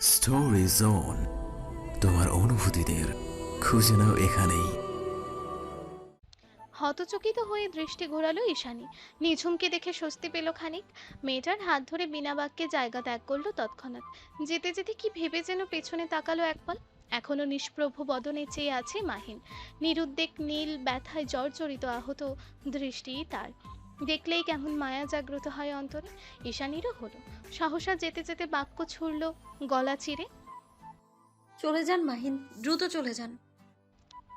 Story zone তোমার অনুভূতিদের খুঁজে নাও এখানেই। হতচকিত হয়ে দৃষ্টি ঘোরালো ঈশানী। নিঝুমকে দেখে স্বস্তি পেল খানিক। মেয়েটার হাত ধরে বিনা বাক্যে জায়গা ত্যাগ করল তৎক্ষণাৎ। যেতে যেতে কি ভেবে যেন পেছনে তাকালো একপল এখনও নিষ্প্রভ বদনে চেয়ে আছে মাহিন। নিরুদ্বেগ, নীল ব্যথায় জর্জরিত আহত দৃষ্টি তার। দেখলেই কেমন মায়া জাগ্রত হয় অন্তরে। ঈশানীরও হলো। সাহসা যেতে যেতে বাক্য ছুড়ল গলা চিরে। চলে যান মাহিন, দ্রুত চলে যান।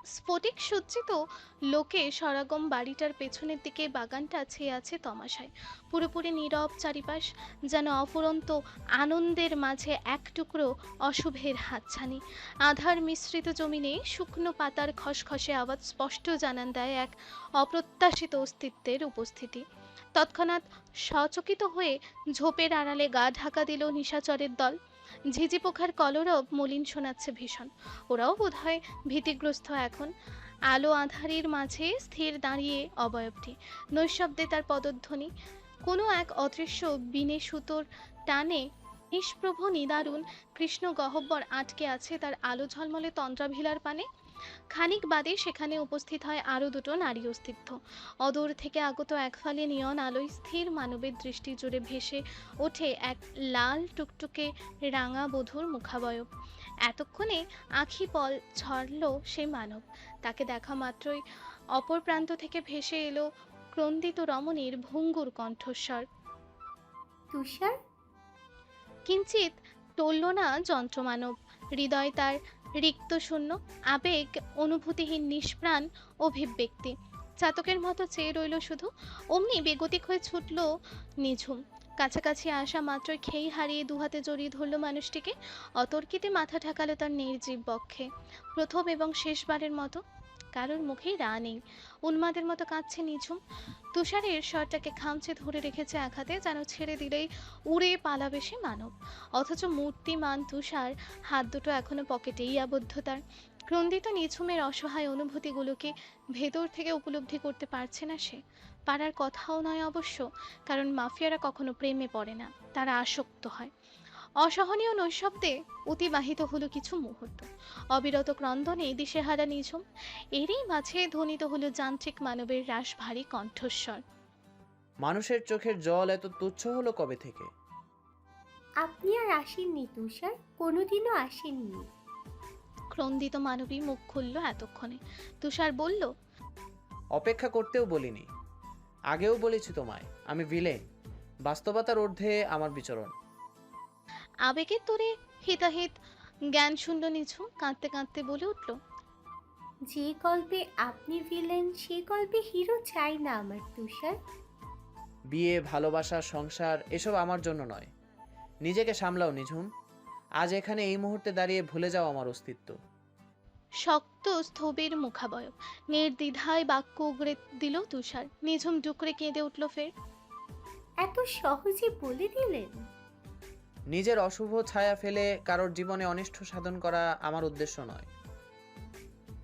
স্ফটিক সজ্জিত লোকে সরাগম বাড়িটার পেছনের দিকে বাগানটা ছেয়ে আছে তমাশায়। পুরোপুরি নীরব চারিপাশ যেন অফুরন্ত আনন্দের মাঝে এক টুকরো অশুভের হাতছানি। আধার মিশ্রিত জমিনে শুকনো পাতার খসখসে আওয়াজ স্পষ্ট জানান দেয় এক অপ্রত্যাশিত অস্তিত্বের উপস্থিতি। তৎক্ষণাৎ সচকিত হয়ে ঝোপের আড়ালে গা ঢাকা দিল নিশাচরের দল। ঝিঝি পোখার কলরব মলিন শোনাচ্ছে ভীষণ। ওরাও বোধ হয় ভীতিগ্রস্ত এখন। আলো আধারির মাঝে স্থির দাঁড়িয়ে অবয়বটি। নৈশব্দে তার পদধ্বনি। কোনো এক অদৃশ্য বিনে সুতোর টানে নিষ্প্রভ নিদারুণ কৃষ্ণ গহব্বর আটকে আছে তার আলো ঝলমলে তন্দ্রাভিলার পানে। খানিক বাদে সেখানে উপস্থিত হয় আরও দুটো নারী অস্তিত্ব। অদূর থেকে আগত এক ফালে নিয়ন আলোয় স্থির মানবের দৃষ্টি জুড়ে ভেসে ওঠে এক লাল টুকটুকে রাঙা বধূর মুখাবয়ব। এতক্ষণে আখি পল ঝরল সে মানব। তাকে দেখা মাত্রই অপর প্রান্ত থেকে ভেসে এলো ক্রন্দিত রমণীর ভঙ্গুর কণ্ঠস্বর। তুষার? কিঞ্চিত টলল না যন্ত্রমানব। হৃদয় তার রিক্ত শূন্য আবেগ, অনুভূতিহীন, নিষ্প্রাণ, অভিব্যক্তি। চাতকের মতো চেয়ে রইল শুধু, অমনি বেগতিক হয়ে ছুটল নিঝুম। কাছাকাছি আসা মাত্রই খেই হারিয়ে দুহাতে জড়িয়ে ধরল মানুষটিকে, অতর্কিতে মাথা ঠেকালো তার নির্জীব বক্ষে। প্রথম এবং শেষবারের মতো কারোর মুখেই রা নেই। উন্মাদের মতো কাঁদছে নিঝুম। তুষারের স্বরটাকে খামচে ধরে রেখেছে আঘাতে, যেন ছেড়ে দিলেই উড়ে পালাবে সে মানব। অথচ মূর্তিমান তুষার হাত দুটো এখনও পকেটেই আবদ্ধ তার। ক্রন্দিত নিঝুমের অসহায় অনুভূতিগুলোকে ভেতর থেকে উপলব্ধি করতে পারছে না সে। পারার কথাও নয় অবশ্য, কারণ মাফিয়ারা কখনো প্রেমে পড়ে না, তারা আসক্ত হয়। অসহনীয় নৈশব্দে অতিবাহিত হলো কিছু মুহূর্ত। অবিরত ক্রন্দনে দিশেহারা নিঝুম এরই মাঝে ধ্বনিত হলো যান্ত্রিক মানবের রাস ভারী কণ্ঠস্বর। মানুষের চোখের জল এত তুচ্ছ হলো কবে থেকে? আপনি আর আসেননি তুষার কোনোদিনও আসেননি। ক্রন্দিত মানবী মুখ খুলল এতক্ষণে। তুষার বলল অপেক্ষা করতেও বলিনি। আগেও বলেছি তোমায় আমি ভিলেন। বাস্তবতার ঊর্ধ্বে আমার বিচরণ। আবেগের তোরে হিতাহিত জ্ঞান শূন্য নিঝুম কাঁদতে কাঁদতে বলে উঠল। যে গল্পে আপনি ভিলেন সে গল্পে হিরো চাই না আমার তুষার। বিয়ে ভালোবাসা সংসার এসব আমার জন্য নয়। নিজেকে সামলাও নিঝুম। আজ এখানে এই মুহূর্তে দাঁড়িয়ে ভুলে যাও আমার অস্তিত্ব। শক্ত স্থবির মুখাবয়ব। নির্দ্বিধায় বাক্য উগড়ে দিল তুষার। নিঝুম ডুকরে কেঁদে উঠল ফের। এত সহজে বলে দিলেন? নিজের অশুভ ছায়া ফেলে কারোর জীবনে অনিষ্ট সাধন করা আমার উদ্দেশ্য নয়।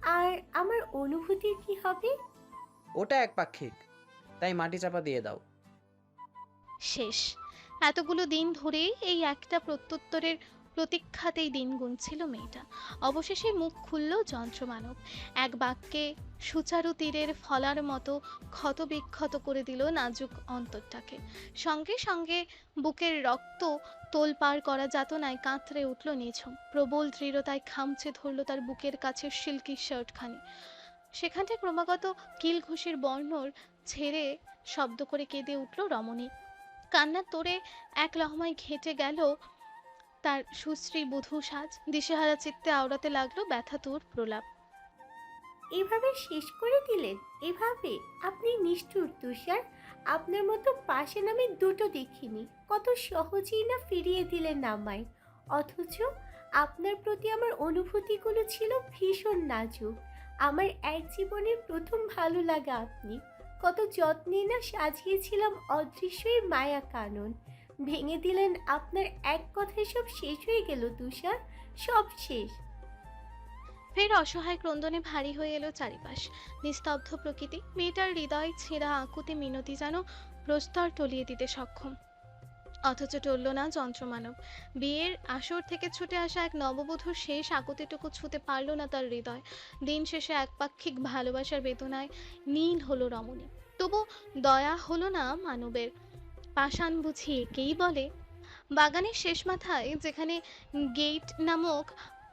আর আমার অনুভূতি কি হবে? ওটা একপাক্ষিক। তাই মাটি চাপা দিয়ে দাও। শেষ। এতগুলো দিন ধরে এই একটা প্রত্যুত্তরের প্রতীক্ষাতেই দিন গুনছিল মেয়েটা। অবশেষে মুখ খুলল যন্ত্রমানব। এক বাক্যে সুচারু তীরের ফলার মতো ক্ষতবিক্ষত করে দিল নাজুক অন্তরটাকে। সঙ্গে সঙ্গে বুকের রক্ত তোলপাড় করা যাতনায় কাঁতরে উঠল নিঝুম। প্রবল দৃঢ়তায় খামচে ধরল তার বুকের কাছে সিল্কি শার্টখানি। সেখানটা ক্রমাগত কিল ঘুষির বর্ণর ছেড়ে শব্দ করে কেঁদে উঠল রমণী। কান্নার তোরে এক লহমায় ঘেঁটে গেল তার সুশ্রী বধূ সাজ দিশেহারা চিত্তে আওড়াতে লাগল ব্যথাতুর প্রলাপ। এভাবে শেষ করে দিলেন? এভাবে? আপনি নিষ্ঠুর, তুষার। আপনার মতো পাশে নামে দুটো দেখিনি। কত সহজেই না ফিরিয়ে দিলেন আমায়। অথচ আপনার প্রতি আমার অনুভূতিগুলো ছিল ভীষণ নাজুক। আমার এক জীবনের প্রথম ভালো লাগা আপনি। কত যত্নে না সাজিয়েছিলাম অদৃশ্যই মায়া কানন। ভেঙে দিলেন আপনার এক কথায় সব শেষ হয়ে গেল, তুষার। সব শেষ। ফের অসহায় ক্রন্দনে ভারী হয়ে এলো চারিপাশ। নিস্তব্ধ প্রকৃতি, মেয়েটার হৃদয় ছেঁড়া আকুতি মিনতি যেন প্রস্তর টলিয়ে দিতে সক্ষম। অথচ টলল না যন্ত্রমানব। বিয়ের আসর থেকে ছুটে আসা এক নববধূর শেষ আকুতিটুকু ছুতে পারল না তার হৃদয়। দিন শেষে একপাক্ষিক ভালোবাসার বেদনায় নীল হলো রমণী। তবু দয়া হলো না মানবের। পাষাণ বুঝি একেই বলে। বাগানের শেষ মাথায় যেখানে গেট নামক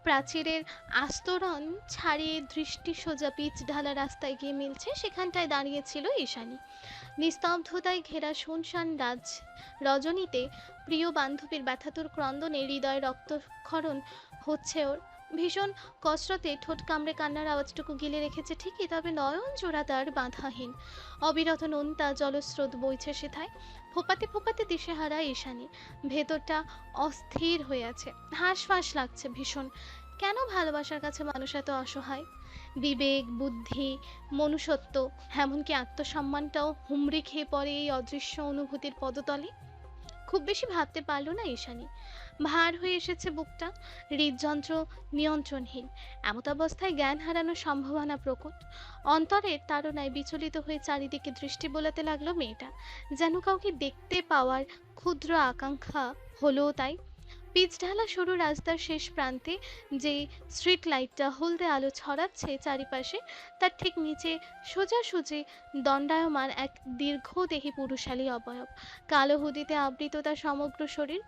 প্রাচীরের আস্তরণ ছাড়িয়ে দৃষ্টি সোজা পিচ ঢালা রাস্তায় গিয়ে মিলছে, সেখানটায় দাঁড়িয়েছিল ঈশানী। নিস্তব্ধতায় ঘেরা শুনশান রাজ রজনীতে প্রিয় বান্ধবীর ব্যথাতুর ক্রন্দনে হৃদয় রক্তক্ষরণ হচ্ছে ওর। ভীষণ কসরতে ঠোঁট কামড়ে কান্নার আওয়াজটুকু গিলে রেখেছে ঠিকই, তবে নয়ন জোড়া তার বাধাহীন। অবিরত নোনতা জলস্রোত বইছে সেথায়, ফোপাতে ফোপাতে দিশেহারা ঈশানী। ভেতরটা অস্থির হয়ে আছে হাঁসফাঁস লাগছে ভীষণ। কেন ভালোবাসার কাছে মানুষ এত অসহায়? বিবেক, বুদ্ধি, মনুষ্যত্ব, এমনকি আত্মসম্মানটাও হুমড়ি খেয়ে পড়ে এই অদৃশ্য অনুভূতির পদতলে? খুব বেশি ভাবতে পারল না ঈশানী। ভার হয়ে এসেছে বুকটা। হৃদযন্ত্র নিয়ন্ত্রণহীন। এমত অবস্থায় জ্ঞান হারানোর সম্ভাবনা প্রকট। অন্তরের তাড়নায় বিচলিত হয়ে চারিদিকে দৃষ্টি বোলাতে লাগল মেয়েটা। যেন কাউকে দেখতে পাওয়ার ক্ষুদ্র আকাঙ্ক্ষা হলো তাই। পিচ ঢালা সরু রাস্তার শেষ প্রান্তে যে স্ট্রিট লাইটটা হলদে আলো ছড়াচ্ছে চারিপাশে, তার ঠিক নিচে সোজাসুজি দণ্ডায়মান এক দীর্ঘদেহী পুরুষালী অবয়ব। কালো হুদিতে আবৃত তার সমগ্র শরীর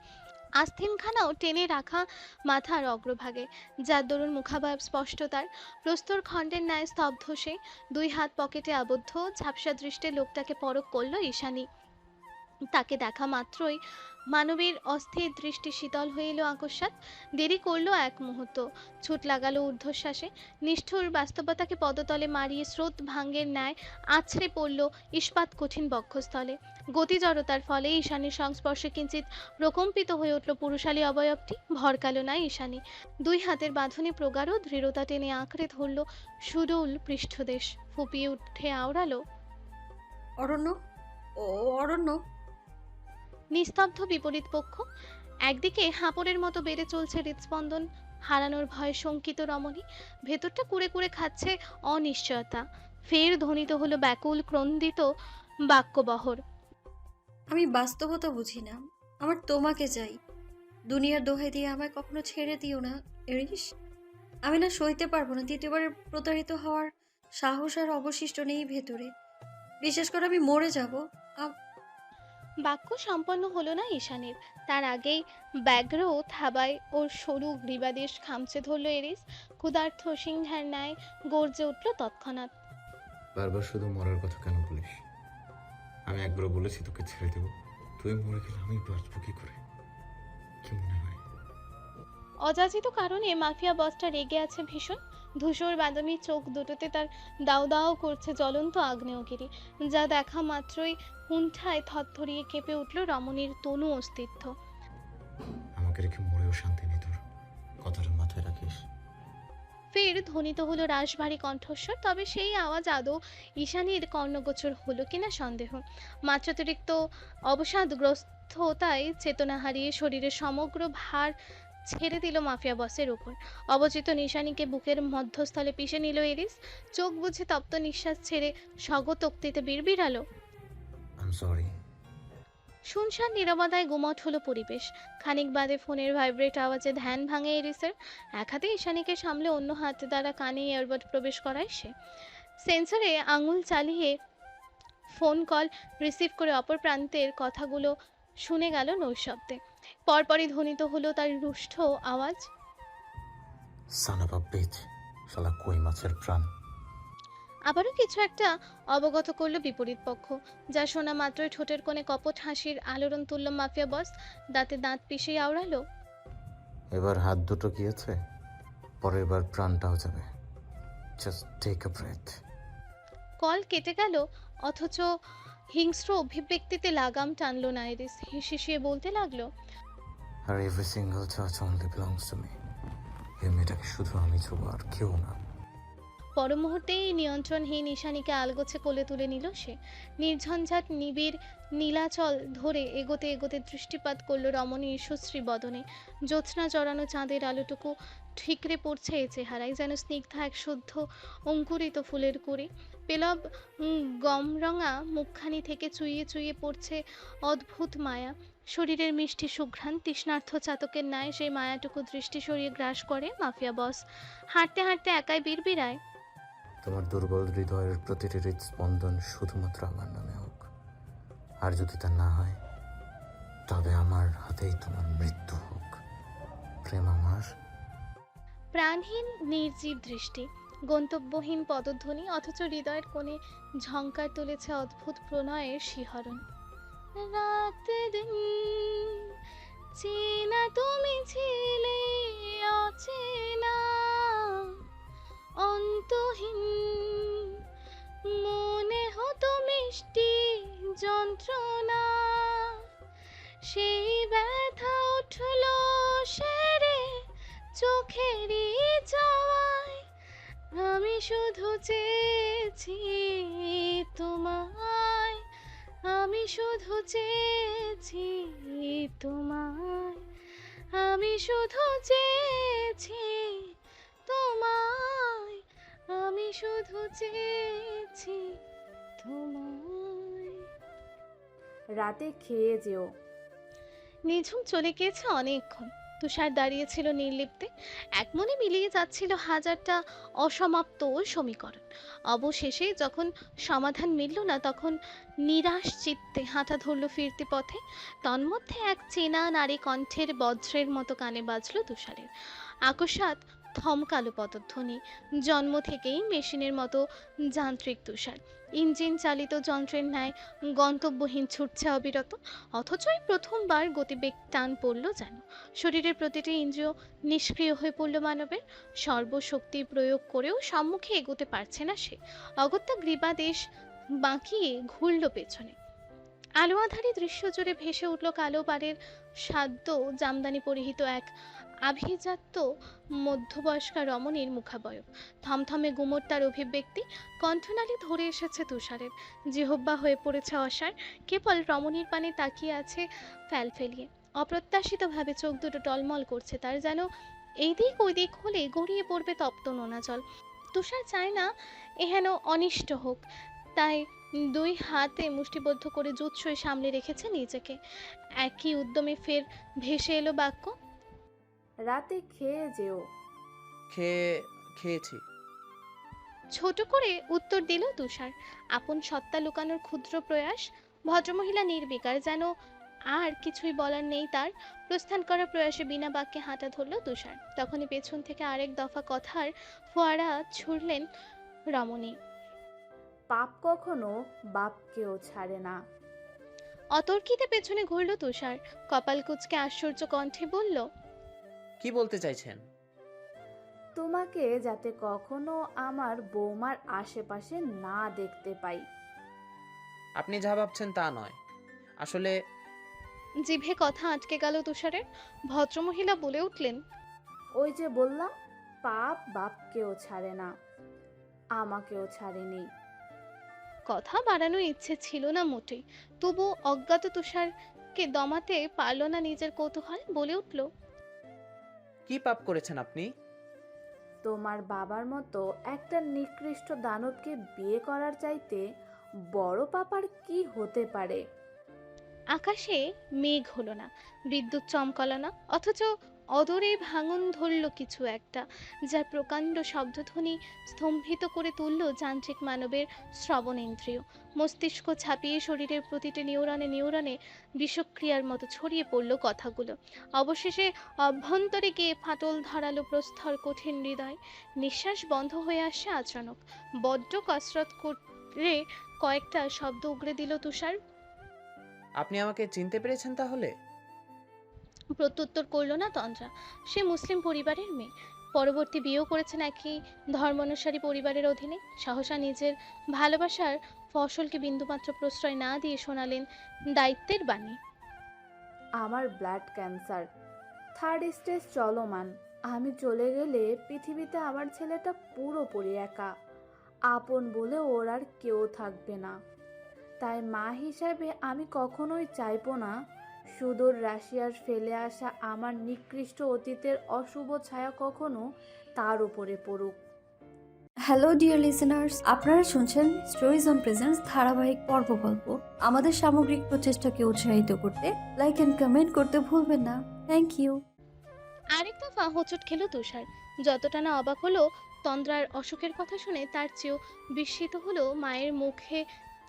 আস্থিনখানাও টেনে রাখা মাথার অগ্রভাগে। যার দরুন মুখাবয়ব স্পষ্ট তার প্রস্তর খণ্ডের ন্যায় স্তব্ধ সে দুই হাত পকেটে আবদ্ধ, ঝাপসা দৃষ্টে লোকটাকে পরক করল ঈশানী। তাকে দেখা মাত্রই মানবীর অস্থির দৃষ্টি শীতল হয়ে এলো আকস্মাৎ, দেরি করল এক মুহূর্ত। ছুট লাগালো ঊর্ধ্বশ্বাসে, নিষ্ঠুর বাস্তবতাকে পদতলে মারিয়ে স্রোত ভাঙ্গের ন্যায় আছড়ে পড়ল ইস্পাত কঠিন বক্ষস্থলে। গতি জড়তার ফলে ঈশানীর সংস্পর্শে কিঞ্চিত প্রকম্পিত হয়ে উঠল পুরুষালী অবয়বটি। ভরকালো না ঈশানী। দুই হাতের বাঁধনে প্রগাঢ় দৃঢ়তা টেনে আঁকড়ে ধরল সুডৌল পৃষ্ঠদেশ। ফুপিয়ে উঠে আওড়ালো অরণ্য ও অরণ্য। নিস্তব্ধ বিপরীত পক্ষ। একদিকে হাঁপড়ের মতো বেড়ে চলছে হৃদস্পন্দন হারানোর ভয়ে শঙ্কিত রমণী। ভেতরটা কুড়ে কুড়ে খাচ্ছে অনিশ্চয়তা। ফের ধ্বনিত হলো ব্যাকুল ক্রন্দিত বাক্যবহর। আমি বাস্তবতা বুঝি না। আমার তোমাকে চাই। দুনিয়ার দোহাই দিয়ে আমায় কখনো ছেড়ে দিও না এরিস আমি না সইতে পারব না দ্বিতীয়বার প্রতারিত হওয়ার সাহস আর অবশিষ্ট নেই ভেতরে। বিশেষ করে আমি মরে যাব। বাক্য সম্পন্ন হলো না ঈশানের। তার আগেই ব্যাঘ্র থাবায় ওর সরু গ্রীবাদেশ খামচে ধরল এরিস ক্ষুধার্থ সিংহার ন্যায় গর্জে উঠল তৎক্ষণাৎ। বারবার শুধু মরার কথা কেন বলিস? আমি একবার বলেছি তোকে ছেড়ে দেবো। তুই মরে গেলে আমি বাঁচবো কি করে? কি মনে হয়? অযাচিত কারণে মাফিয়া বসটা রেগে আছে ভীষণ। ধূসর বাদামি চোখ দুটোতে তার দাও দাও করছে জ্বলন্ত আগ্নেয়গিরি যা দেখা মাত্রই হুণ্ঠায় থরথরিয়ে কেঁপে উঠল রমণীর তনু অস্তিত্ব। আমাকে রেখে মরেও শান্তি নেই তোর। কথাটা মাথায় রাখিস। ফের ধ্বনিত হলো রাশভারী কণ্ঠস্বর, তবে সেই আওয়াজ আদৌ ঈশানীর কর্ণগোচর হলো কিনা সন্দেহ। মাত্রাতিরিক্ত অবসাদগ্রস্ততায় চেতনা হারিয়ে শরীরের সমগ্র ভার ছেড়ে দিল মাফিয়া বসের উপর অবচিত নিশানীকে বুকের মধ্যস্থলে পিষে নিল এরিস চোখ বুঝে তপ্ত নিঃশ্বাস ছেড়ে স্বগতোক্তিতে বিড়বিড়ালো আম সরি শুনশান নিরবতায় গুমট হলো পরিবেশ। খানিক বাদে ফোনের ভাইব্রেট আওয়াজে ধ্যান ভাঙে এরিসের। এক হাতে ঈশানীকে সামলে অন্য হাত দ্বারা কানে ইয়ারবাড প্রবেশ করায় সে। সেন্সরে আঙুল চালিয়ে ফোন কল রিসিভ করে অপর প্রান্তের কথাগুলো শুনে গেল নৈশব্দে। পরপরই ধ্বনিত হলো তার রুষ্ট আওয়াজ। শালা কই মাছের প্রাণ? আবারও কিছু একটা অবগত করল বিপরীত পক্ষ যা শোনা মাত্রই ঠোঁটের কোণে কপট হাসির আলোড়ন তুলল মাফিয়া বস দাঁতে দাঁত পিষে আওড়ালো। এবার হাত দুটো গিয়েছে পরের বার প্রাণটাও যাবে। Just take a breath call কেটে গেল অথচ হিংস্র অভিব্যক্তিতে লাগাম টানলো না এরিস হিসিয়ে বলতে লাগল আর every single church only belongs to me এই মেয়েটাকে শুধু আমি ছোব আর কেউ না। পর মুহূর্তেই নিয়ন্ত্রণহীন ঈশানীকে আলগোছে কোলে তুলে নিল সে। নির্ঝঞ্ঝাট নিবিড় নীলাচল ধরে এগোতে এগোতে দৃষ্টিপাত করল রমণীর সুশ্রী বদনে। জ্যোৎস্না জড়ানো চাঁদের আলোটুকু ঠিকরে পড়ছে এ চেহারায়, যেন স্নিগ্ধা এক শুদ্ধ অঙ্কুরিত ফুলের কুড়ি। পেলব গমরঙা মুখখানি থেকে চুইয়ে চুইয়ে পড়ছে অদ্ভুত মায়া। শরীরের মিষ্টি সুঘ্রাণ, তৃষ্ণার্থ চাতকের ন্যায়, সেই মায়াটুকু দৃষ্টি সরিয়ে গ্রাস করে, মাফিয়া বস, হাঁটতে হাঁটতে একাই বিড়বিড়ায় তোমার দুর্বল হৃদয়ের প্রতিটি হৃদস্পন্দন শুধুমাত্র আমার নামে হোক। আর যদি তা না হয়, তবে আমার হাতেই তোমার মৃত্যু হোক। প্রেম আমার। প্রাণহীন, নির্জীব দৃষ্টি, গন্তব্যহীন পদধ্বনি, অথচ হৃদয়ের কোণে ঝংকার তুলেছে অদ্ভুত প্রণয়ের শিহরণ। রাত দিন চেনা তুমি ছিলে, অচেনা অন্তহীন। মনে হতো মিষ্টি যন্ত্রণা। সেই ব্যথা উঠল সেরে চোখেরই আমি শুধু চেয়েছি তোমায়। আমি শুধু চেয়েছি তোমায়। আমি শুধু চেয়েছি তোমায় আমি শুধু চেয়েছি তোমায়। রাতে খেয়ে যেও। নিঝুম চলে গিয়েছে অনেকক্ষণ। তুষার দাঁড়িয়েছিল নির্লিপ্তে। এক মনে মিলিয়ে যাচ্ছিল হাজারটা অসমাপ্ত সমীকরণ। অবশেষে যখন সমাধান মিলল না তখন নিরাশ চিত্তে হাঁটা ধরল ফিরতি পথে। তন্মধ্যে এক চেনা নারী কণ্ঠের বজ্রের মতো কানে বাজল তুষারের। আকস্মাৎ থমকালো পদধ্বনি। জন্ম থেকেই মেশিনের মতো যান্ত্রিক তুষার। ইঞ্জিন চালিত যন্ত্রের ন্যায় গন্তব্যহীন ছুটছে অবিরত অথচ এই প্রথমবার গতিবেগ টান পড়ল যেন। শরীরের প্রতিটি ইন্দ্রিয় নিষ্ক্রিয় হয়ে পড়ল মানবের। সর্বশক্তি প্রয়োগ করেও সম্মুখে এগোতে পারছে না সে। অগত্যা গ্রীবাদেশ বাঁকিয়ে ঘুরল পেছনে। আলো আধারী দৃশ্য জুড়ে ভেসে উঠল কালো পাড়ের সাদ্য জামদানি পরিহিত এক আভিজাত্য মধ্যবয়স্কা রমণীর মুখাবয়ব। থমথমে গুমোট তার অভিব্যক্তি কণ্ঠনালী ধরে এসেছে তুষারের। জিহব্বা হয়ে পড়েছে অসার। কেবল রমণীর পানে তাকিয়ে আছে ফ্যাল ফেলিয়ে অপ্রত্যাশিতভাবে চোখ দুটো টলমল করছে তার যেন এই দিক ওই দিক হলে গড়িয়ে পড়বে তপ্ত নোনা জল তুষার চায় না এহেন অনিষ্ট হোক। তাই দুই হাতে মুষ্টিবদ্ধ করে জুৎসই সামলে রেখেছে নিজেকে। একই উদ্যমে ফের ভেসে এলো বাক্য রাতে খেয়ে যেও। খেয়ে খেয়েছি। ছোট করে উত্তর দিল তুষার। আপন সত্তা লুকানোর ক্ষুদ্র প্রয়াস ভদ্রমহিলা নির্বিকার যেন আর কিছুই বলার নেই তার। প্রস্থান করার প্রয়াসে বিনা বাক্যে হাঁটা ধরল তুষার। তখনই পেছন থেকে আরেক দফা কথার ফোয়ারা ছুড়লেন রমণী। পাপ কখনো বাপকেও ছাড়ে না। অতর্কিতে পেছনে ঘুরল তুষার। কপাল কুচকে আশ্চর্য কণ্ঠে বলল কি বলতে চাইছেন? তোমাকে যাতে কখনো আমার বৌমার আশেপাশে না দেখতে পাই। আপনি যা ভাবছেন তা নয়। আসলে জিভে কথা আটকে গেল তুষারের। ভদ্রমহিলা বলে উঠলেন ওই যে বললাম পাপ বাপকেও ছাড়ে না আমাকেও ছাড়েনি। কথা বাড়ানোর ইচ্ছে ছিল না মোটেই। তবু অজ্ঞাত তুষারকে দমাতে পারল না নিজের কৌতূহল বলে উঠল কি পাপ করেছেন আপনি? তোমার বাবার মতো একটা নিকৃষ্ট দানবকে বিয়ে করার চাইতে বড় পাপার কি হতে পারে? আকাশে মেঘ হলো না বিদ্যুৎ চমকালো না অথচ অদরে ভাঙন ধরল কিছু একটা, যার প্রকাণ্ড শব্দধ্বনি স্তম্ভিত করে তুলল যান্ত্রিক মানবের শ্রবণেন্দ্রিয়। মস্তিষ্ক ছাপিয়ে শরীরের প্রতিটি নিউরনে নিউরনে বিষক্রিয়ার মতো ছড়িয়ে পড়ল কথাগুলো। অবশেষে অভ্যন্তরে গিয়ে ফাটল ধরালো প্রস্তর কঠিন হৃদয়। নিঃশ্বাস বন্ধ হয়ে আসে আচানক বড্ড কসরত করে কয়েকটা শব্দ উগড়ে দিল তুষার। আপনি আমাকে চিনতে পেরেছেন তাহলে? প্রত্যুত্তর করল না তন্দ্রা। সে মুসলিম পরিবারের মেয়ে। পরবর্তী বিয়েও করেছেন একই ধর্মানুসারী পরিবারের অধীনে। সহসা নিজের ভালোবাসার ফসলকে বিন্দুমাত্র প্রশ্রয় না দিয়ে শোনালেন দায়িত্বের বাণী। আমার ব্লাড ক্যান্সার। থার্ড স্টেজ চলমান। আমি চলে গেলে পৃথিবীতে আমার ছেলেটা পুরোপুরি একা। আপন বলে ওর আর কেউ থাকবে না। তাই মা হিসাবে আমি কখনোই চাইব না সুদূর রাশিয়ার ফেলে আসা আমার নিকৃষ্ট অতীতের অশুভ ছায়া কখনো তার উপরে পড়ুক। হ্যালো ডিয়ার লিসেনার্স আপনারা শুনছেন স্টোরিজ অন প্রেজেন্স ধারাবাহিক পর্ব গল্প। আমাদের সামগ্রিক প্রচেষ্টাকে উৎসাহিত করতে লাইক অ্যান্ড কমেন্ট করতে ভুলবেন না। থ্যাংক ইউ আরেক দফা হোঁচট খেল তুষার। যতটা না অবাক হলো তন্দ্রার অসুখের কথা শুনে তার চেয়েও বিস্মিত হলো মায়ের মুখে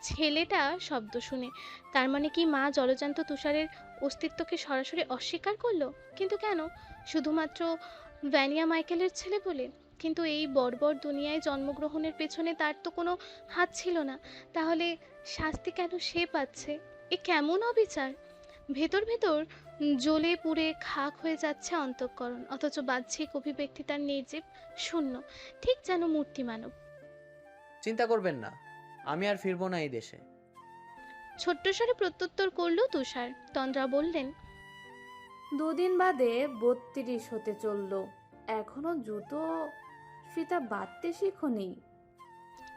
ছেলেটা শব্দ শুনে। তার মানে কি মা জলজান্ত তুষারের অস্তিত্বকে সরাসরি অস্বীকার করল? কিন্তু কেন? শুধুমাত্র ভ্যানিয়া মাইকেলের ছেলে বলে? কিন্তু এই বর্বর দুনিয়ায় জন্মগ্রহণের পেছনে তার তো কোনো হাত ছিল না। তাহলে শাস্তি কেন সে পাচ্ছে? এ কেমন অবিচার? ভেতর ভেতর জ্বলে পুড়ে খাক হয়ে যাচ্ছে অন্তঃকরণ, অথচ বাহ্যিক অভিব্যক্তি তার নির্জীব, শূন্য। ঠিক যেন মূর্তি মানব চিন্তা করবেন না। আমি আর ফিরবো না এই দেশে। ছোট্ট স্বরে প্রত্যুত্তর করল তুষার। তন্দ্রা বললেন দুদিন বাদে বত্রিশ হতে চলল। এখনও জুতো ফিতা বাঁধতে শিখনি।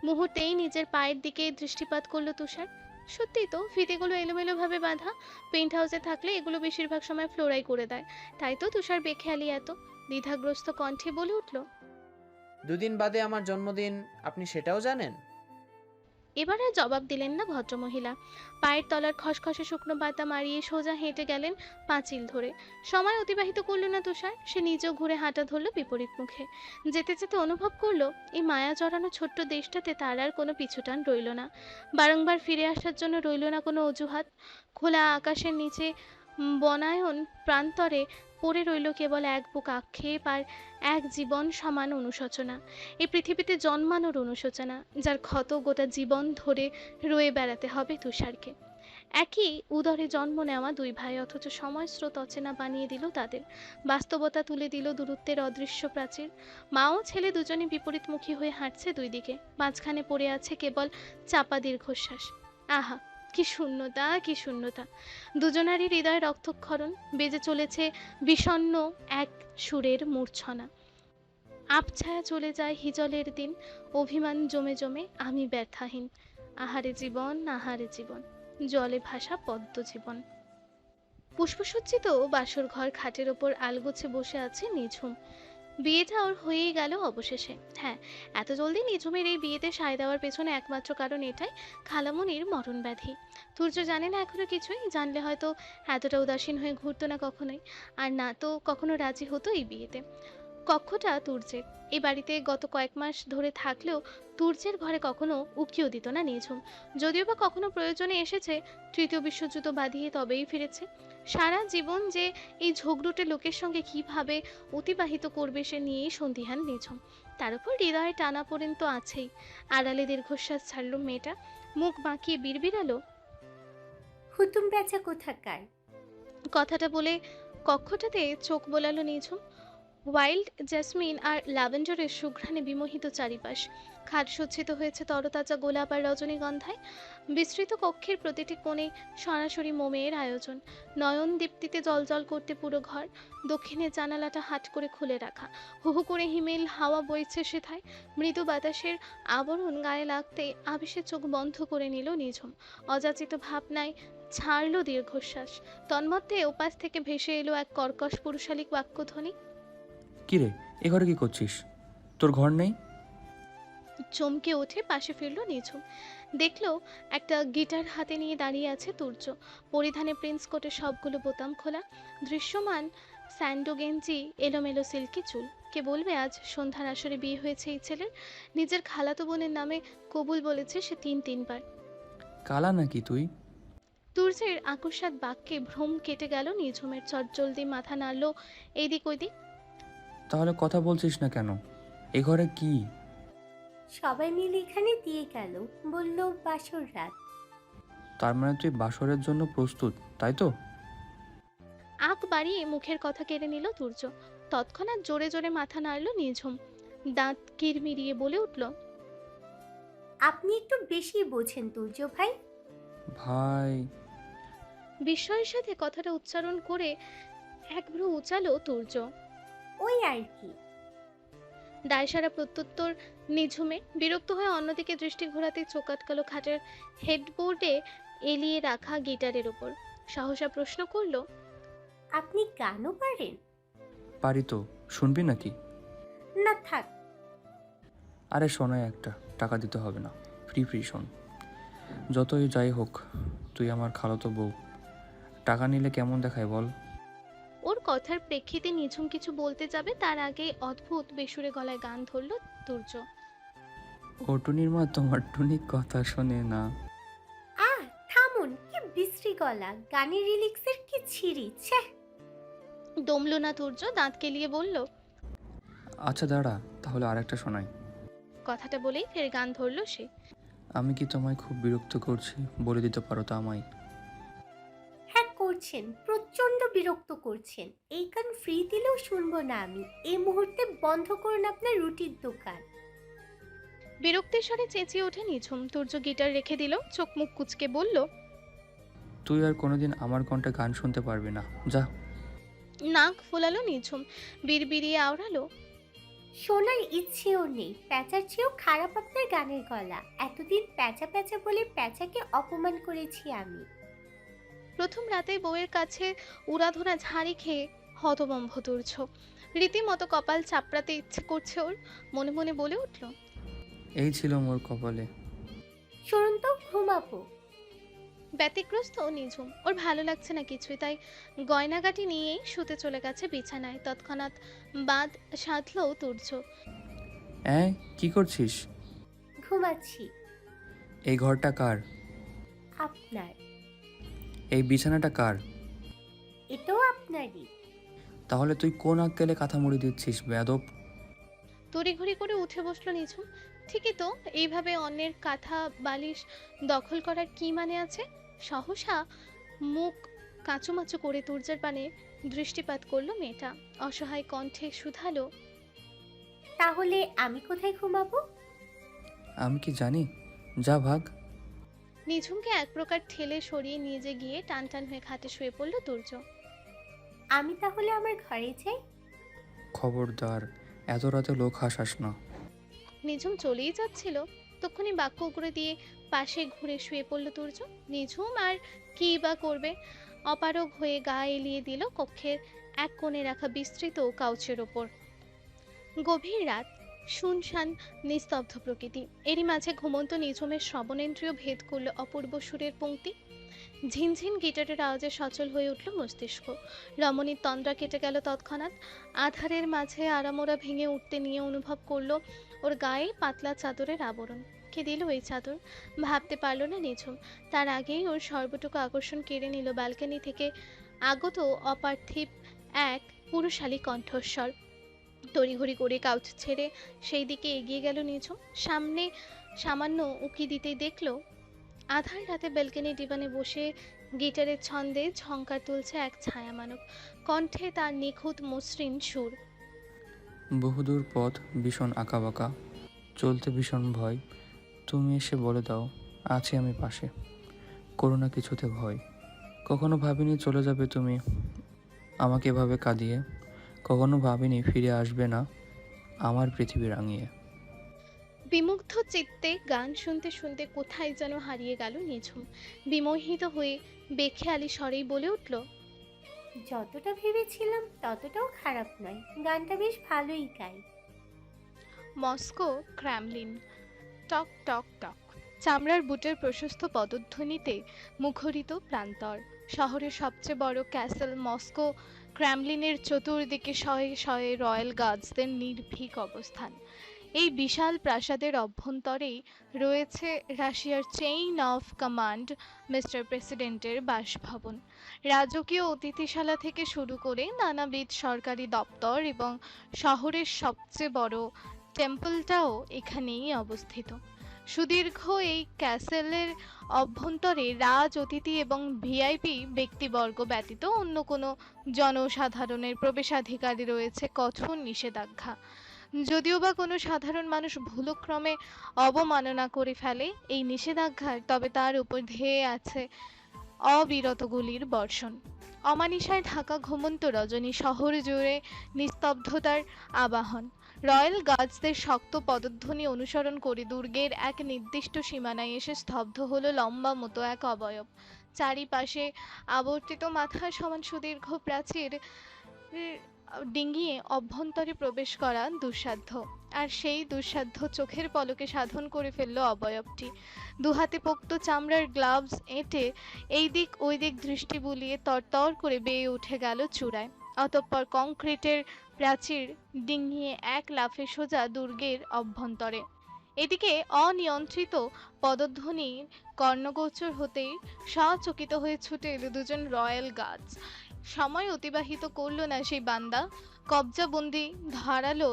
মুহূর্তেই নিজের পায়ের দিকে দৃষ্টিপাত করল তুষার। সত্যিই তো ফিতেগুলো এলোমেলোভাবে বাঁধা। পেন্ট হাউসে থাকলে এগুলো বেশিরভাগ সময় ফ্লোরাই করে দেয়। তাই তো তুষার বেখেয়ালি এত। দ্বিধাগ্রস্ত কণ্ঠে বলে উঠল দুদিন বাদে আমার জন্মদিন আপনি সেটাও জানেন? এবার আর জবাব দিলেন না ভদ্রমহিলা। পায়ের তলার খসখসে শুকনো পাতা মারিয়ে সোজা হেঁটে গেলেন পাঁচিল ধরে। সময় অতিবাহিত করল না তুষার, সে নিজেও ঘুরে হাঁটা ধরলো বিপরীত মুখে। যেতে যেতে অনুভব করল, এই মায়া জড়ানো ছোট্ট দেশটাতে তার আর কোনো পিছুটান রইল না। বারংবার ফিরে আসার জন্য রইল না কোনো অজুহাত। খোলা আকাশের নিচে বনায়ন প্রান্তরে পড়ে রইল কেবল এক বুক আক্ষেপ আর এক জীবন সমান অনুশোচনা। এই পৃথিবীতে জন্মানোর অনুশোচনা, যার ক্ষত গোটা জীবন ধরে রয়ে বেড়াতে হবে তুষারকে। একই উদরে জন্ম নেওয়া দুই ভাই, অথচ সময় স্রোত অচেনা বানিয়ে দিল তাদের। বাস্তবতা তুলে দিল দূরত্বের অদৃশ্য প্রাচীর। মা ও ছেলে দুজনে বিপরীতমুখী হয়ে হাঁটছে দুই দিকে। মাঝখানে পড়ে আছে কেবল চাপা দীর্ঘশ্বাস। আহা কি শূন্যতা কি শূন্যতা। দুজনারই হৃদয় রক্তক্ষরণ, বেজে চলেছে বিষণ্ণ এক সুরের মূর্ছনা। আবছায়া চলে যায় হিজলের দিন, অভিমান জমে জমে আমি ব্যথাহীন। আহারে জীবন আহারে জীবন, জলে ভাসা পদ্ম জীবন। পুষ্পসজ্জিত বাসর ঘর খাটের ওপর আলগোছে বসে আছে নিঝুম। বিয়েটা ওর হয়েই গেল অবশেষে। হ্যাঁ এত জলদি নিঝুমের এই বিয়েতে সায় দেওয়ার পেছনে একমাত্র কারণ এটাই, খালামনির মরণ ব্যাধি। সূর্য জানে না এখনও কিছুই, জানলে হয়তো এতটা উদাসীন হয়ে ঘুরতো না কখনোই। আর না তো কখনো রাজি হতো এই বিয়েতে। কক্ষটা তুর্যের। এই বাড়িতে গত কয়েক মাস ধরে থাকলেও তুর্যের ঘরে কখনো উকিও দিত না নিঝুম। যদিও বা কখনো প্রয়োজনে এসেছে, তৃতীয় বিশ্বযুদ্ধ বাঁধিয়ে তবেই ফিরেছে। সারা জীবন যে এই ঝগড়ুটে লোকের সঙ্গে কীভাবে অতিবাহিত করবে সে নিয়েই সন্ধিহান নিঝুম। তার উপর হৃদয়ে টানা পর্যন্ত আছেই। আড়ালে দীর্ঘশ্বাস ছাড়ল মেয়েটা। মুখ বাঁকিয়ে বিড়বিড়ালো হুতুম বেচা কোথাকার? কথাটা বলে কক্ষটাতে চোখ বোলালো নিঝুম। ওয়াইল্ড জ্যাসমিন আর ল্যাভেন্ডারের সুঘ্রাণে বিমোহিত চারিপাশ। খাট সজ্জিত হয়েছে তরতাজা গোলাপ আর রজনীগন্ধায়। বিস্তৃত কক্ষের প্রতিটি কোণে সরাসরি মোমের আয়োজন। নয়ন দীপ্তিতে জলজল করতে পুরো ঘর। দক্ষিণে জানালাটা হাট করে খুলে রাখা। হুহু করে হিমেল হাওয়া বইছে সেথায়। মৃদু বাতাসের আবরণ গায়ে লাগতে আবেশে চোখ বন্ধ করে নিল নিঝুম। অযাচিত ভাবনায় ছাড়ল দীর্ঘশ্বাস। তন্মধ্যে ওপাশ থেকে ভেসে এলো এক কর্কশ পুরুষালিক বাক্যধ্বনি। কিরে এ ঘরে কি করছিস? তোর ঘর নেই? চমকে উঠে পাশে ফিরল নিঝুম। দেখল একটা গিটার হাতে নিয়ে দাঁড়িয়ে আছে তুর্য। পরিধানে প্রিন্স কোটের সবগুলো বোতাম খোলা। দৃশ্যমান স্যান্ডো গেঞ্জি এলোমেলো সিল্কি চুল। কে বলবে আজ সন্ধ্যার আসরে বিয়ে হয়েছে এই ছেলের? নিজের খালাতো বোনের নামে কবুল বলেছে সে তিন তিনবার। কালা নাকি তুই? তুর্যের আকস্মাত বাক্যে ভ্রম কেটে গেল নিঝুমের চটজলদি মাথা নাড়ল এইদিক ওইদিক। তাহলে কথা বলছিস না কেন? এ ঘরে কি? সবাই মিলে এখানে দিয়ে গেল বলল বাসর রাত। তার মানে তুই বাসরের জন্য প্রস্তুত তাই তো? আঁক বাড়িয়ে মুখের কথা কেড়ে নিল তুর্য তৎক্ষণাৎ জোরে জোরে মাথা নাড়ল নিঝুম। দাঁত কিরমিরিয়ে বলে উঠল আপনি একটু বেশি বোঝেন তুর্য ভাই। ভাই। বিস্ময়ের সাথে কথাটা উচ্চারণ করে এক ভ্রু উচালো তুর্য ওই আর কি। দায়সারা প্রত্যুত্তর নিঝুমে বিরক্ত হয়ে অন্যদিকে দৃষ্টি ঘোরাতে চোখ আটকালো খাটের হেডবোর্ডে এলিয়ে রাখা গিটারের ওপর। সাহসা প্রশ্ন করল আপনি গানও পারেন? পারি তো শুনবি নাকি? না থাক। আরে শোনায় একটা টাকা দিতে হবে না ফ্রি ফ্রি শোন। যতই যাই হোক তুই আমার খালাতো বউ। টাকা নিলে কেমন দেখায় বল? কথার প্রেক্ষিতে নিঝুম কিছু বলতে যাবে তার আগে অদ্ভুত বেসুরে গলায় গান ধরল দুর্য। ও টুনির মা তোমার টুনি কথা শোনে না। আহ থামুন কি বিশ্রী গলা। গানের রিলিক্সের কি ছিরি ছ্যা দমল না দুর্য দাঁত কেলিয়ে বলল আচ্ছা দাঁড়া তাহলে আরেকটা শোনাই। কথাটা বলেই ফের গান ধরল সে। আমি কি তোমায় খুব বিরক্ত করছি? বলে দিতে পারো তা আমায়। করছেন প্রচণ্ড বিরক্ত করছেন। এই গান ফ্রি দিলেও শুনব না আমি। এই মুহূর্তে বন্ধ করুন আপনার রুটির দোকান। বিরক্তির স্বরে চেঁচিয়ে ওঠে নিঝুম তুর্য গিটার রেখে দিল চোখ মুখ কুচকে বলল তুই আর কোনোদিন আমার কণ্ঠে গান শুনতে পারবি না। যা। নাক ফোলালো নিঝুম বিড়বিড়িয়ে আওড়ালো শোনার ইচ্ছেও নেই। প্যাঁচার চেয়েও খারাপ আপনার গানের গলা। এতদিন প্যাঁচা প্যাঁচা বলে প্যাঁচাকে অপমান করেছি আমি। প্রথম রাতে বউয়ের কাছে উড়াধুরা ঝাড়ি খেয়ে হতবম্ব তুর্য রীতিমতো কপাল চাপড়াতে ইচ্ছে করছে ওর মনে মনে বলে উঠল এই ছিল মোর কপালে। শুনুন তো ঘুমাবো। ব্যতিগ্রস্ত ও নিঝুম ওর ভালো লাগছে না কিছুই তাই গয়নাগাটি নিয়েই শুতে চলে গেছে বিছানায় তৎক্ষণাৎ বাদ সাধলো তুর্য হ্যাঁ কি করছিস? ঘুমাচ্ছি। এই ঘরটা কার? আপনার। এই বিছানাটা কার? এটাও আপনারই। তাহলে তুই কোন আক্কেলে কাঁথা মুড়ি দিচ্ছিস বেয়াদব? তড়িঘড়ি করে উঠে বসল নিঝুম। ঠিকই তো এইভাবে অন্যের কাঁথা বালিশ দখল করার কি মানে আছে? সহসা মুখ কাঁচুমাচু করে তুর্যের পানে দৃষ্টিপাত করল মেয়েটা। অসহায় কণ্ঠে শুধালো তাহলে আমি কোথায় ঘুমাবো? আমি কি জানি? যা ভাগ। নিঝুমকে এক প্রকার ঠেলে সরিয়ে নিয়ে যে গিয়ে টান টান হয়ে খাটে শুয়ে পড়ল তুর্য আমি তাহলে আমার ঘরে যাই? খবরদার এত রাতে লোক হাসাস না। নিঝুম চলেই যাচ্ছিল। তখনই বাক্য উগড়ে দিয়ে পাশে ঘুরে শুয়ে পড়ল তুর্য নিঝুম আর কী বা করবে? অপারগ হয়ে গা এলিয়ে দিল কক্ষের এক কোণে রাখা বিস্তৃত কাউচের ওপর। গভীর রাত শুনশান, নিস্তব্ধ প্রকৃতি। এরই মাঝে ঘুমন্ত নিঝুমের শ্রবণেন্দ্রিয় ভেদ করল অপূর্ব সুরের পংক্তি ঝিনঝিন গিটারের আওয়াজে সচল হয়ে উঠল মস্তিষ্ক। রমণীর তন্দ্রা কেটে গেল তৎক্ষণাৎ। আধারের মাঝে আরামোরা ভেঙে উঠতে নিয়ে অনুভব করল ওর গায়ে পাতলা চাদরের আবরণ। কে দিল ওই চাদর? ভাবতে পারল না নিঝুম। তার আগেই ওর সর্বটুকু আকর্ষণ কেড়ে নিল ব্যালকনি থেকে আগত অপার্থিব এক পুরুষালী কণ্ঠস্বর। তড়িঘড়ি করে কাউচ ছেড়ে সেই দিকে এগিয়ে গেল নিঝুম। সামনে সামান্য উকি দিতেই দেখল, আধার রাতে ব্যালকনি ডিবানে বসে গিটারের ছন্দে ঝঙ্কার তুলছে এক ছায়া মানব কণ্ঠে তার নিখুঁত মসৃণ সুর, বহুদূর পথ ভীষণ আঁকাবাঁকা, চলতে ভীষণ ভয়। তুমি এসে বলে দাও, আছি আমি পাশে। করোনা কিছুতে ভয়। কখনো ভাবিনি চলে যাবে তুমি। আমাকে এভাবে কাঁদিয়ে কখনো ভাবিনি ফিরে আসবে না আমার পৃথিবী রাঙিয়ে। বিমুগ্ধ চিত্তে গান শুনতে শুনতে কোথায় যেন হারিয়ে গেল নিঝুম। বিমোহিত হয়ে বেখেয়ালি স্বরেই বলে উঠল যতটা ভেবেছিলাম ততটাও খারাপ নয় গানটা বেশ ভালোই গাই। মস্কো ক্র্যামলিন টক টক টক চামড়ার বুটের প্রশস্ত পদধ্বনিতে মুখরিত প্রান্তর শহরের সবচেয়ে বড় ক্যাসেল মস্কো ক্র্যামলিনের চতুর্দিকে শয়ে শয়ে রয়্যাল গার্ডসদের নির্ভীক অবস্থান। এই বিশাল প্রাসাদের অভ্যন্তরেই রয়েছে রাশিয়ার চেইন অফ কমান্ড, মিস্টার প্রেসিডেন্টের বাসভবন। রাজকীয় অতিথিশালা থেকে শুরু করে নানাবিধ সরকারি দপ্তর এবং শহরের সবচেয়ে বড় টেম্পলটাও এখানেই অবস্থিত। সুদীর্ঘ এই ক্যাসেলের অভ্যন্তরে রাজ অতিথি এবং ভিআইপি ব্যক্তিবর্গ ব্যতীত অন্য কোনো জনসাধারণের প্রবেশাধিকারী রয়েছে কঠোর নিষেধাজ্ঞা। যদিও বা কোনো সাধারণ মানুষ ভুলক্রমে অবমাননা করে ফেলে এই নিষেধাজ্ঞার, তবে তার উপর ধেয়ে আছে অবিরত গুলির বর্ষণ। অমানিসায় ঢাকা ঘুমন্ত রজনী শহর জুড়ে নিস্তব্ধতার আবাহন। রয়্যাল গার্ডসদের শক্ত পদধ্বনি অনুসরণ করে দুর্গের এক নির্দিষ্ট সীমানায় এসে স্তব্ধ হলো লম্বা মতো এক অবয়ব। চারিপাশে আবর্তিত মাথা সমান সুদীর্ঘ প্রাচীর ডিঙিয়ে অভ্যন্তরে প্রবেশ করা দুঃসাধ্য। আর সেই দুঃসাধ্য চোখের পলকে সাধন করে ফেলল অবয়বটি। দুহাতে পোক্ত চামড়ার গ্লাভস এঁটে এই দিক ওই দিক দৃষ্টি বুলিয়ে তরতর করে বেয়ে উঠে গেল চূড়ায়। অতঃপর কংক্রিটের প্রাচীর ডিঙিয়ে এক লাফে সোজা দুর্গের অভ্যন্তরে। এদিকে অনিয়ন্ত্রিত পদধ্বনির কর্ণগোচর হতেই সচকিত হয়ে ছুটে এলো দুজন রয়্যাল গার্ডস। সময় অতিবাহিত করল না সেই বান্দা। কবজাবন্দি ধারালো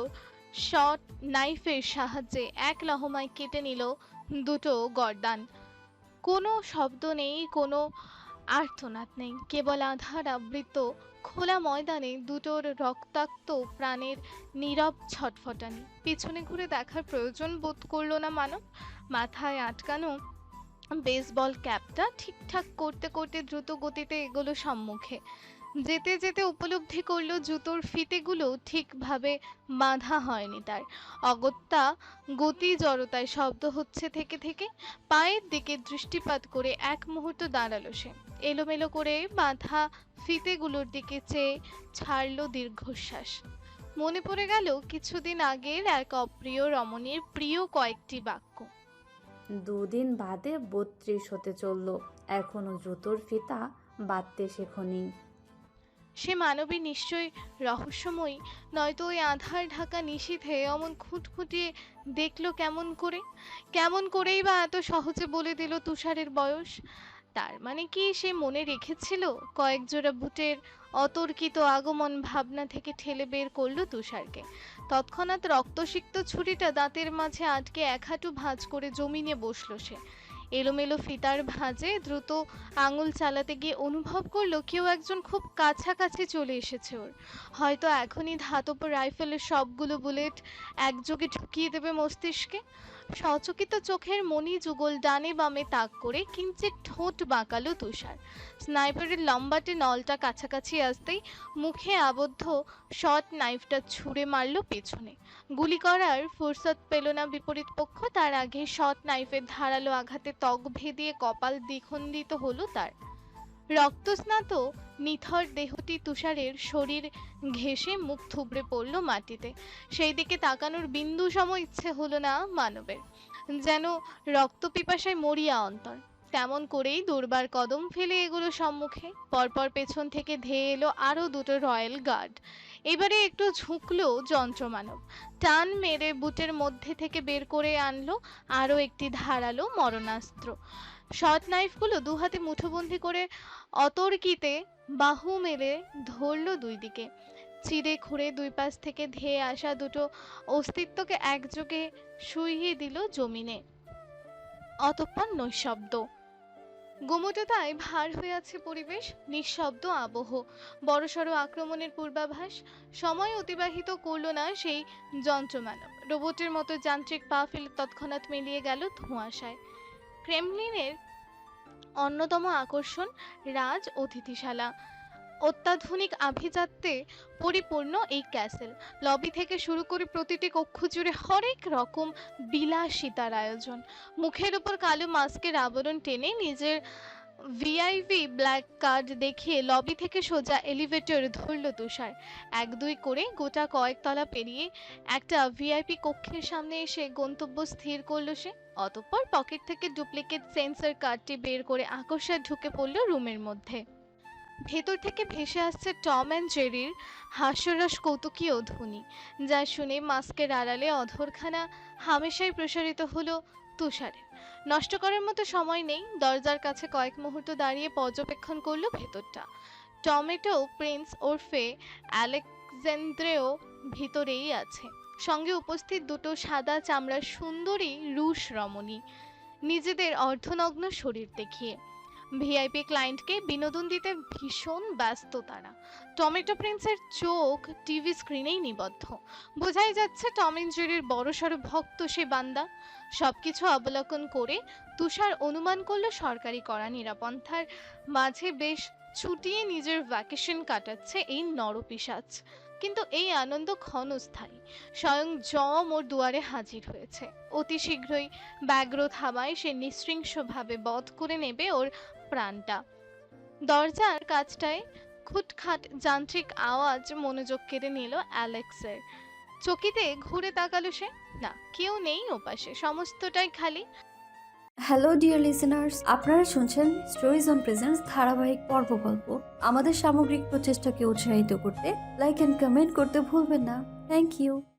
শর্ট নাইফের সাহায্যে এক লহমায় কেটে নিল দুটো গর্দান। কোনো শব্দ নেই, কোনো আর্তনাদ নেই, কেবল আধার আবৃত খোলা ময়দানে দুটোর রক্তাক্ত প্রাণের নীরব ছটফটানি। পিছনে ঘুরে দেখার প্রয়োজন বোধ করল না মানব। মাথায় আটকানো বেসবল ক্যাপটা ঠিকঠাক করতে করতে দ্রুত গতিতে এগোলো সম্মুখে। যেতে যেতে উপলব্ধি করল জুতোর ফিতেগুলো ঠিকভাবে বাঁধা হয়নি তার। অগত্যা গতি জড়তায় শব্দ হচ্ছে থেকে থেকে। পায়ের দিকে দৃষ্টিপাত করে এক মুহূর্ত দাঁড়াল সে। এলোমেলো করে বাঁধা ফিতেগুলোর দিকে চেয়ে ছাড়লো দীর্ঘশ্বাস। মনে পড়ে গেল কিছুদিন আগের এক অপ্রিয় রমণীর প্রিয় কয়েকটি বাক্য। দুদিন বাদে বত্রিশ হতে চলল এখনও জুতোর ফিতা বাঁধতে শেখনি। সে মানবী নিশ্চয় রহস্যময়ী নয়তো ওই আধার ঢাকা নিশীথে অমন খুঁটখুঁটিয়ে দেখল কেমন করে? কেমন করেই বা এত সহজে বলে দিল তুষারের বয়স? তার মানে কি সে মনে রেখেছিল? কয়েক জোড়া বুটের অতর্কিত আগমন ভাবনা থেকে ঠেলে বের করল তুষারকে। তৎক্ষণাৎ রক্তসিক্ত ছুরিটা দাঁতের মাঝে আটকে এক হাঁটু ভাঁজ করে জমিনে বসল সে। এলোমেলো ফিতার ভাঁজে দ্রুত আঙুল চালাতে গিয়ে অনুভব করল কেউ একজন খুব কাছাকাছি চলে এসেছে ওর। হয়তো এখনই ধাতব রাইফেলের সবগুলো বুলেট একযোগে ঢুকিয়ে দেবে মস্তিষ্কে। সচকিত চোখের মণি যুগল ডানে বামে তাক করে কিঞ্চিত ঠোঁট বাঁকালো তুষার। স্নাইপারের লম্বাটে নলটা কাছাকাছি আসতেই মুখে আবদ্ধ শর্ট নাইফটা ছুঁড়ে মারল পেছনে। গুলি করার ফুরসত পেল না বিপরীত পক্ষ, তার আগে শর্ট নাইফের ধারালো আঘাতে ত্বক ভেদিয়ে কপাল দ্বিখণ্ডিত হলো তার। রক্তস্নাত নিথর দেহটি তুষারের শরীর ঘেঁষে মুখ থুবড়ে পড়ল মাটিতে। সেই দিকে তাকানোর বিন্দু সম ইচ্ছে হলো না মানবের। যেন রক্ত পিপাসায় মরিয়া অন্তর। তেমন করেই দুর্বার কদম ফেলে এগুলো সম্মুখে। পরপর পেছন থেকে ধেয়ে এলো আরও দুটো রয়্যাল গার্ড। এবারে একটু ঝুঁকলো যন্ত্রমানব টান মেরে বুটের মধ্যে থেকে বের করে আনলো আরও একটি ধারালো মরণাস্ত্র। শর্ট নাইফগুলো দু হাতে মুঠোবন্দি করে অতর্কিতে বাহু মেলে ধরলো দুই দিকে। চিড়ে খুঁড়ে দুই পাশ থেকে ধেয়ে আসা দুটো অস্তিত্বকে একযোগে শুইয়ে দিল জমিনে। অতঃপর নৈশব্দ। গোমুটতায় ভার হয়ে আছে পরিবেশ, নিঃশব্দ আবহ। বড়সড় আক্রমণের পূর্বাভাস, সময় অতিবাহিত করল না সেই যন্ত্রমানব। রোবটের মতো যান্ত্রিক পা ফেলে তৎক্ষণাৎ মিলিয়ে গেল ধোঁয়াশায়। ক্রেমলিনের অন্যতম আকর্ষণ রাজ অতিথিশালা। অত্যাধুনিক আভিজাত্যে পরিপূর্ণ এই ক্যাসেল। লবি থেকে শুরু করে প্রতিটি কক্ষ জুড়ে হরেক রকম বিলাসিতার আয়োজন। মুখের উপর কালো মাস্কের আবরণ টেনে নিজের ভিআইভি ব্ল্যাক কার্ড দেখিয়ে লবি থেকে সোজা এলিভেটর ধরল তুষার। এক দুই করে গোটা কয়েকতলা পেরিয়ে একটা ভিআইপি কক্ষের সামনে এসে গন্তব্য স্থির করল সে। অতঃপর পকেট থেকে ডুপ্লিকেট সেন্সর কার্ডটি বের করে আকস্মাত ঢুকে পড়ল রুমের মধ্যে। ভেতর থেকে ভেসে আসছে টম অ্যান্ড জেরির হাস্যরস কৌতুকীয় ধ্বনি যা শুনে মাস্কের আড়ালে অধরখানা হামেশাই প্রসারিত হলো তুষারের। নষ্ট করার মতো সময় নেই। দরজার কাছে কয়েক মুহূর্ত দাঁড়িয়ে পর্যবেক্ষণ করল ভেতরটা। টমেটো, প্রিন্স ওরফে অ্যালেকজান্দ্রেও ভিতরেই আছে। সঙ্গে উপস্থিত দুটো সাদা চামড়ার সুন্দরী রুশ রমণী। নিজেদের অর্ধনগ্ন শরীর দেখিয়ে। ভিআইপি ক্লায়েন্টকে বিনোদন দিতে ভীষণ ব্যস্ত তারা। টমেটো প্রিন্সের চোখ টিভি স্ক্রিনেই নিবদ্ধ। বোঝাই যাচ্ছে টম এন্ড জেরির বড়সড় ভক্ত সে বান্দা। সবকিছু অবলোকন করে তুষার অনুমান করল সরকারি করা নিরাপন্থার মাঝে বেশ ছুটিয়ে নিজের ভ্যাকেশন কাটাচ্ছে এই নরপিসাচ কিন্তু এই আনন্দ ক্ষণস্থায়ী, স্বয়ং জম ওর দুয়ারে হাজির হয়েছে। অতি শীঘ্রই ব্যগ্র থামায় সে নৃশৃংসভাবে বধ করে নেবে ওর প্রাণটা। দরজার কাছটায় খুটখাট যান্ত্রিক আওয়াজ মনোযোগ কেড়ে নিল অ্যালেক্সের। চকিতে ঘুরে তাকালো সে। না, কেউ নেই ওপাশে সমস্তটাই খালি। হ্যালো ডিয়ার লিসেনার্স আপনারা শুনছেন স্টোরিজ অন প্রেজেন্স ধারাবাহিক পর্ব গল্প। আমাদের সামগ্রিক প্রচেষ্টাকে উৎসাহিত করতে লাইক অ্যান্ড কমেন্ট করতে ভুলবেন না। Thank you